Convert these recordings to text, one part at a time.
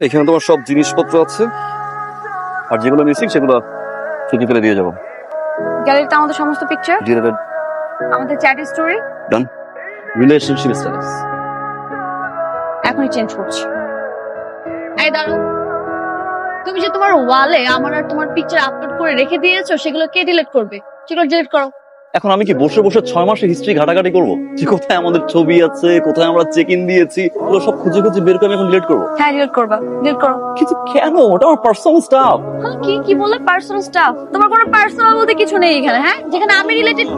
এখানে তোমার সব জিনিসপত্র আছে। আর যেগুলো মিসিং সেগুলো ছুটি ফেলে দিয়ে যাব। গ্যালারিতে আমাদের সমস্ত পিকচার ডিরেক্টেড আমাদের chat story done relationship status এখনই চেঞ্জ করছি। এই দাঁড়াও। তুমি যে তোমার ওয়ালে আমার আর তোমার পিকচার আপলোড করে রেখে দিয়েছ সেগুলো কে ডিলিট করবে? সেগুলো ডিলিট করো। এখন আমি কি বসে বসে ছয় মাসের হিস্ট্রি ঘাটাঘাটি করব? যে কোথায় আমাদের ছবি আছে কোথায় আমরা চেক ইন দিয়েছি ওগুলো সব খুঁজে খুঁজে বের করে আমি এখন ডিলিট করব? হ্যাঁ ডিলিট করবা ডিলিট করো। কিন্তু কেন? ওটা আমার পার্সোনাল স্টাফ হ্যাঁ কি কি বললে? পার্সোনাল স্টাফ তোমার কোনো পার্সোনাল বলতে কিছু নেই এখানে হ্যাঁ? যেখানে আমি রিলেটেড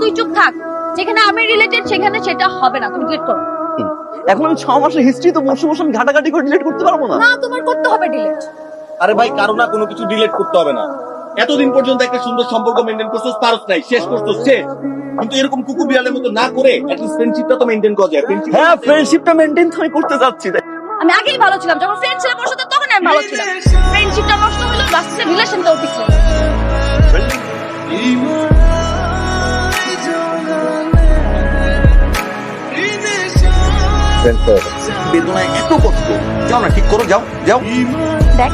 তুই চুপ থাক। যেখানে আমি রিলেটেড সেখানে সেটা হবে না তুমি ডিলিট করো। এখন আমি ছ মাসের হিস্ট্রি তো বসে বসে আমি ঘাটাঘাটি করে ডিলিট করতে পারব না? না তোমার করতে হবে ডিলিট আরে ভাই কারও না কোনো কিছু ডিলিট করতে হবে না। এতদিন পর্যন্ত একটা সুন্দর সম্পর্ক মেনটেন করছিস পারস নাই শেষ করছিস শেষ। কিন্তু এরকম কুকুর বিড়ালের মতো না করে অ্যাটলিস্ট ফ্রেন্ডশিপটা তো মেনটেন করা যায়। হ্যাঁ ফ্রেন্ডশিপটা মেনটেন তো আমি করতে যাচ্ছি আমি আগেই ভালো ছিলাম যখন ফ্রেন্ড ছিলাম ওর সাথে তখন আমি ভালো ছিলাম। ফ্রেন্ডশিপটা নষ্ট হলো লাস্টে রিলেশনটাও ঠিক ছিল বেদনায় এত কষ্ট। যাও না ঠিক করো যাও যাও। দেখ।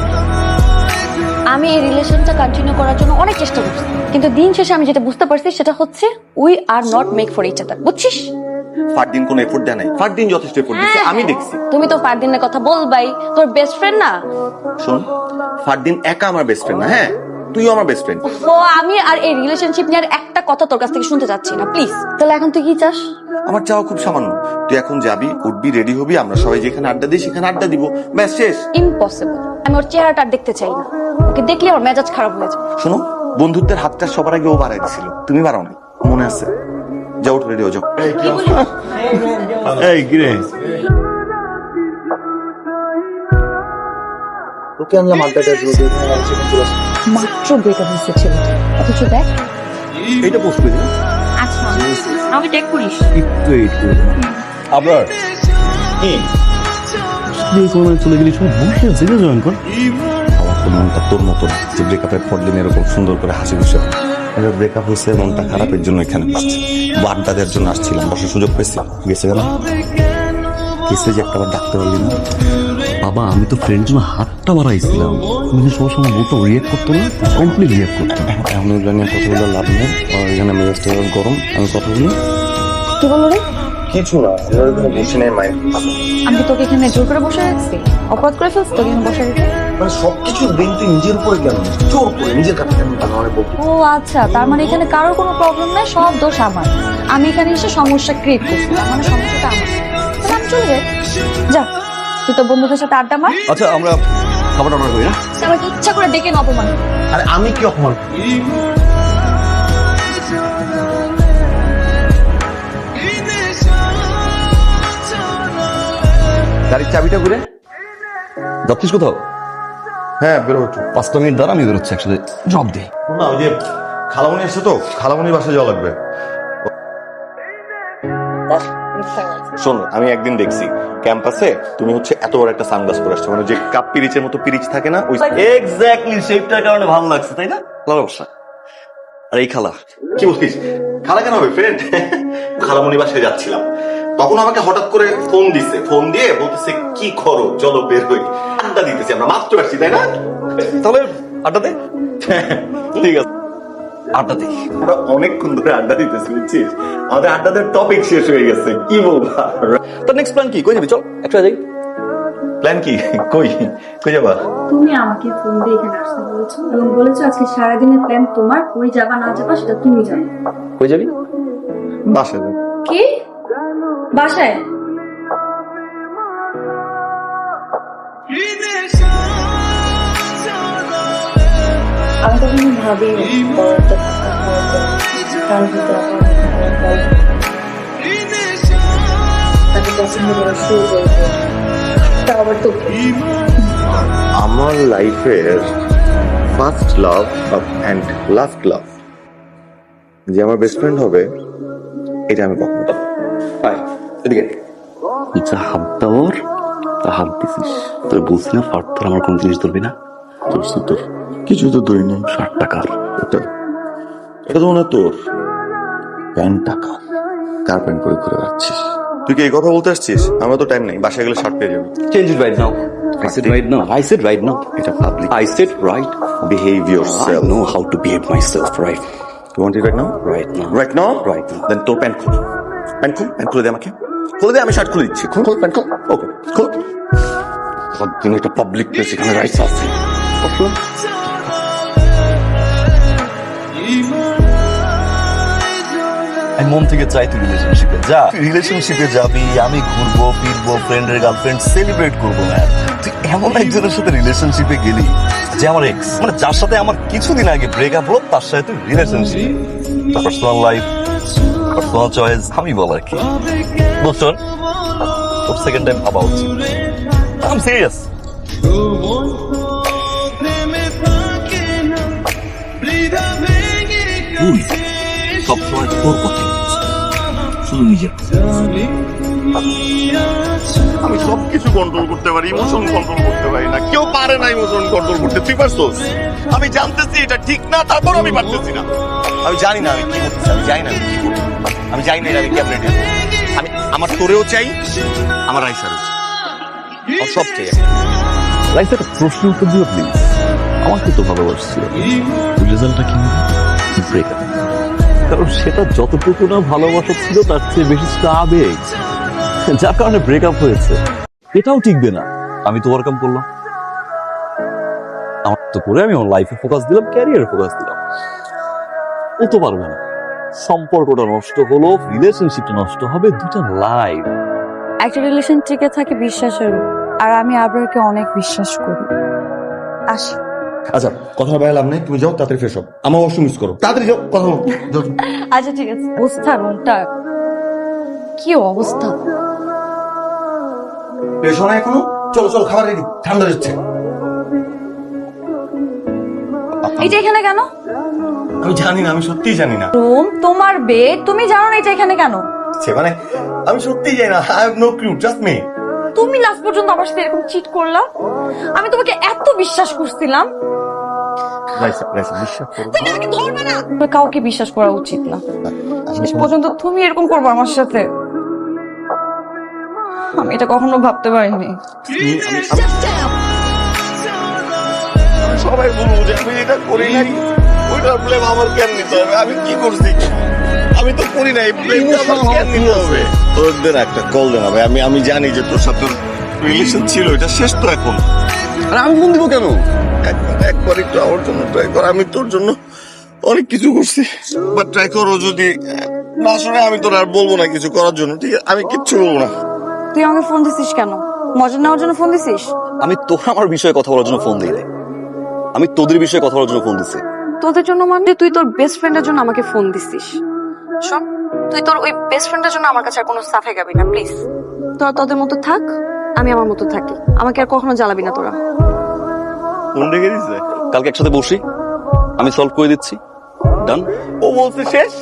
আমি এই রিলেশনটা কন্টিনিউ করার জন্য অনেক চেষ্টা করছি। কিন্তু দিন শেষে আমি যেটা বুঝতে পারছি সেটা হচ্ছে we are not make for each other বুঝছিস? ফারদিন কোনো এফোর্ট দেয় নাই। ফারদিন যথেষ্ট এফোর্ট দিচ্ছে আমি দেখছি। তুমি তো ফারদিনের কথা বলবাই তোর বেস্ট ফ্রেন্ড না? শোন ফারদিন একা আমার বেস্ট ফ্রেন্ড না হ্যাঁ? তুইও আমার বেস্ট ফ্রেন্ড ও আমি আর এই রিলেশনশিপ নিয়ে আর একটা কথা তোর কাছ থেকে শুনতে চাচ্ছি না প্লিজ তাহলে এখন তুই কি চাস? আমার চাওয়া খুব সামান্য। তুই এখন যাবি উঠবি রেডি হবি আমরা সবাই যেখানে আড্ডা দিই সেখানে আড্ডা দিব। ব্যাস শেষ। ইম্পসিবল আমি ওর চেহারাটা দেখতে চাই না। ওকে দেখলে আমার মেজাজ খারাপ হয়ে যায় শোনো বন্ধুত্বের হাতটা সবার আগে ও বাড়াই দিছিল। তুমি বাড়াও না মনে আছে? যাও উঠে রেডি হয়ে যাও। এই গিরে তোকে আনলাম আড্ডাটা মাত্র ব্রেকআপ হয়েছে ছেলেটা। অথচ দেখ। এইটা পোস্ট করে আচ্ছা আমাকে টেক করিস। একটু এইট করে আবার মনে চলে গেলি সব বসে আছে জয়েন কর। তো মনটা তোর মতো না যে ব্রেকআপের পর দিন এরকম সুন্দর করে হাসি খুশি ব্রেকআপ হয়েছে মনটা খারাপের জন্য এখানে বসছি আড্ডা দেওয়ার জন্য আসছিলাম বসার সুযোগ পেয়েছি গেছে গেল গেছে যে একটা বার ডাকতে পারলি না? বাবা আমি তো ফ্রেন্ড জন্য হাতটা বাড়াইছিলাম। তুমি যে সব সময় বলতো রিয়েক্ট করতো না কমপ্লিট রিয়েক্ট করতো এখন এগুলো নিয়ে কথা বলে লাভ নেই। আর এখানে মেজাজটা এবার গরম আমি কথা বলি। কি বলল রে? কিছু না এখানে বসে নেই মাইন্ড আমি তোকে এখানে জোর করে বসে রাখছি। অপরাধ করে ফেলছি তোকে এখানে বসে রেখে মানে সবকিছু তুই নিজের উপরে কেন? জোর করে নিজের কাছে কেন বলতে ও আচ্ছা তার মানে এখানে কারোর কোনো প্রবলেম নাই সব দোষ আমার। আমি এখানে এসে সমস্যা ক্রিয়েট করছি তার মানে সমস্যাটা আমার। তাহলে আমি চলে যাই। যা তুই তো বন্ধুদের সাথে আড্ডা মার। আচ্ছা আমরা খাবার অর্ডার করি না? আমাকে ইচ্ছা করে ডেকে না অপমান। আরে আমি কি অপমান গাড়ির চাবিটা ঘুরে। যাচ্ছিস কোথাও? হ্যাঁ বেরো একটু। পাঁচটা মিনিট দ্বারা আমি বেরোচ্ছি একসাথে জব দে না ওই যে খালামণি এসছে তো খালামণির বাসায় যাওয়া লাগবে। শোন আমি একদিন দেখছি ক্যাম্পাসে তুমি হচ্ছে এত বড় একটা সানগ্লাস পরে আসছো মানে যে কাপ পিরিচের মতো পিরিচ থাকে না ওই এক্স্যাক্টলি শেপটার কারণে ভালো লাগছে তাই না? ভালো অবস্থা। আর এই খালা কি বলছিস? খালা কেন হবে ফ্রেন্ড খালামণি বাসায় যাচ্ছিলাম। তখন আমাকে হঠাৎ করে ফোন দিছে। ফোন দিয়ে বলতেছে কি করো চলো বের হই। আড্ডা দিতেছি আমরা মাত্র আসছি তাই না? তাহলে আড্ডা দে। ঠিক আছে। আড্ডা দে। আমরা অনেকক্ষণ ধরে আড্ডা দিতেছি বুঝছিস? আমাদের আড্ডাদের টপিক শেষ হয়ে গেছে কি বলব? তোর নেক্সট প্ল্যান কি? কই যাবি? চল একটা যাই। প্ল্যান কি? কই? কই যাবা? তুমি আমাকে ফোন দিয়ে এখানে আসতে বলেছ এবং বলেছ আজকে সারাদিনের প্ল্যান তোমার কই যাবা না যাবা সেটা তুমি জানো। কই যাবি? যাব। কি? বাসায়? আমি তখন ভাবি তার ভিতরে আমার তাকে পছন্দ করা শুরু করব তা আবার তো আমার লাইফের first love and last love যে আমার বেস্ট ফ্রেন্ড হবে এটা আমি কখনো আয় এদিকে। যা হাত দেওয়ার তা হাত দিছিস তোর বলছি না ফাট তোর আমার কোন জিনিস ধরবি না। তোর তোর। কিছু তো ধরি নাই। ষাট টাকার। এটা এটা তো মনে হয় তোর। প্যান্ট টাকা। কার প্যান্ট পরে ঘুরে বেড়াচ্ছিস? তুই কি এই কথা বলতে আসছিস? আমার তো টাইম নেই। বাসায় গেলে শার্ট পেয়ে যাবি। Change it right now I said right now. I said right now. এটা public I said right. Behave I yourself know how to behave myself, right? You want it right now? Right now. Right now? Right now. Then তোর pant খুল। Pant খুল? Pant খুলে দে আমাকে। খুলে দে আমি shirt খুলে দিচ্ছি খুল খুল প্যান্ট খুল ওকে খুল আমার একটা পাবলিক প্লেস এখানে রাইস আছে। আমি মন থেকে চাই তুই রিলেশনশিপে যা। রিলেশনশিপে যাবি আমি ঘুরবো ফিরবো ফ্রেন্ডের গার্লফ্রেন্ড সেলিব্রেট করব না তুই এমন একজনের সাথে রিলেশনশিপে গেলি যে আমার এক্স মানে যার সাথে আমার কিছুদিন আগে ব্রেকআপ হলো তার সাথে তুই relationship personal life personal choice আমি বলার কি? বুঝছন তোর সেকেন্ড টাইম ভাবা উচিত আম সিরিয়াস সবসময় তোর কথা শুধু নিজের আমি সবকিছু কন্ট্রোল করতে পারি ইমোশন কন্ট্রোল করতে পারি না। কেউ পারে না ইমোশন কন্ট্রোল করতে, তুই পারছোস? আমি জানতেছি এটা ঠিক না, তারপর আমি পারতেছি না। আমি জানি না আমি কি করতেছি, আমি জানি না আমি কি করব। আমি জানি না আমি এটা আমি আমার তোরেও চাই, আমার আইসারও চাই। সব চাই একটা। প্রশ্ন উত্তর দিও প্লিজ আমাকে তো ভালোবাসছিল রেজাল্টটা কি? ব্রেকআপ। কারণ সেটা যতটুকু না ভালোবাসা ছিল, তার চেয়ে বেশি ছিল আবেগ। যার কারণে ব্রেকআপ হয়েছে। এটাও টিকবে না। আমি তো ওভারকাম করলাম। আমার তো করে আমি আমার লাইফে ফোকাস দিলাম ক্যারিয়ারে ফোকাস দিলাম। ও তো পারবে না। সম্পর্কটা নষ্ট হলো রিলেশনশিপটা নষ্ট হবে দুটা লাইফ একটা রিলেশন টিকে থাকে বিশ্বাসের আর আমি আবরারকে অনেক বিশ্বাস করি। আসি। আচ্ছা কথা বাইরে লাভ নেই। তুমি যাও তাড়াতাড়ি ফ্রেশ হও। আমার অবশ্য মিস করো। তাড়াতাড়ি যাও কথা বলো। আচ্ছা ঠিক আছে। অবস্থা রুমটা। কি অবস্থা? হও না এখনও? চলো চলো খাবার রেডি। ঠান্ডা যাচ্ছে এটা এখানে কেন? আমি জানি না আমি সত্যিই জানি না। রুম তোমার বেড তুমি জানো না এটা এখানে কেন? সে মানে আমি সত্যিই জানি না I have no clue just me তুমি লাস্ট পর্যন্ত আমার সাথে এরকম চিট করলা? আমি তোমাকে এত বিশ্বাস করছিলাম। কাউকে বিশ্বাস করা উচিত না। শেষ পর্যন্ত তুমি এরকম করবে আমার সাথে? আমি এটা কখনো ভাবতে পারিনি। সবাই বলব যে আমি এটা করি নাই ওইটার ব্লেম আমার কেন নিতে হবে? আমি কি করছি? আমি তো করি নাই ব্লেমটা আমার কেন নিতে হবে? তোদের একটা কল দে না ভাই আমি আমি জানি যে তোর সাথে রিলেশন ছিল এটা শেষ তো এখন। আর আমি ফোন দিব কেন? একবার একবার একটু আমার জন্য ট্রাই কর আমি তোর জন্য অনেক কিছু করছি। বাট ট্রাই করো যদি না শুনে আমি তোর আর বলব না কিছু করার জন্য ঠিক আছে? আমি কিচ্ছু বলব না। তুই আমাকে ফোন দিছিস কেন? মজা নেওয়ার জন্য ফোন দিছিস? আমি তোর আমার বিষয়ে কথা বলার জন্য ফোন দিই নাই। আমি তোদের বিষয়ে কথা বলার জন্য ফোন দিছি। তোদের জন্য মানে তুই তোর বেস্ট ফ্রেন্ডের জন্য আমাকে ফোন দিছিস। শোন তুই তোর ওই বেস্ট ফ্রেন্ডের জন্য আমার কাছে আর কোনো সাফে গাবি না প্লিজ তোরা তোদের মতো থাক আমি আমার মতো থাকি। আমাকে আর কখনো জ্বালাবি না তোরা। ফোন রেখে দিছে? কালকে একসাথে বসি। আমি সলভ করে দিচ্ছি। ডান ও বলছে শেষ?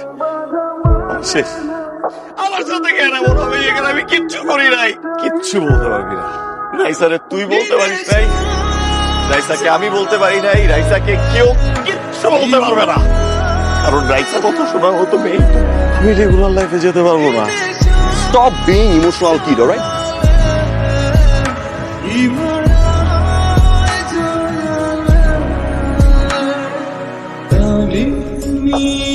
শেষ। আমার সাথে কেন এমন হবে এখানে আমি কিচ্ছু করি নাই। কিচ্ছু বলতে পারবি না। রাইসারে, তুই বলতে পারিস নাই? রাইসাকে আমি বলতে পারি নাই? রাইসাকে কেউ কিচ্ছু বলতে পারবে না। কারণ রাইসা কত শোনার মতো মেয়ে। আমি রেগুলার লাইফে যেতে পারব না। Stop being emotional kid alright আমি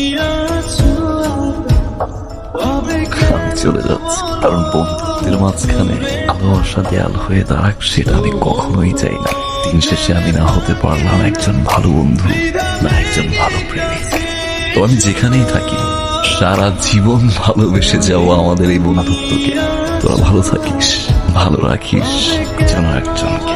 চলে যাচ্ছি। কারণ বন্ধুত্বের মাঝখানে ভালোবাসা দেয়াল হয়ে দাঁড়াক সেটা আমি কখনোই চাই না। দিন শেষে আমি না হতে পারলাম একজন ভালো বন্ধু, না একজন ভালো প্রেমিক। তো আমি যেখানেই থাকি, সারা জীবন ভালোবেসে যাব আমাদের এই বন্ধুত্বকে। তোরা ভালো থাকিস, ভালো রাখিস, যেন একজনকে।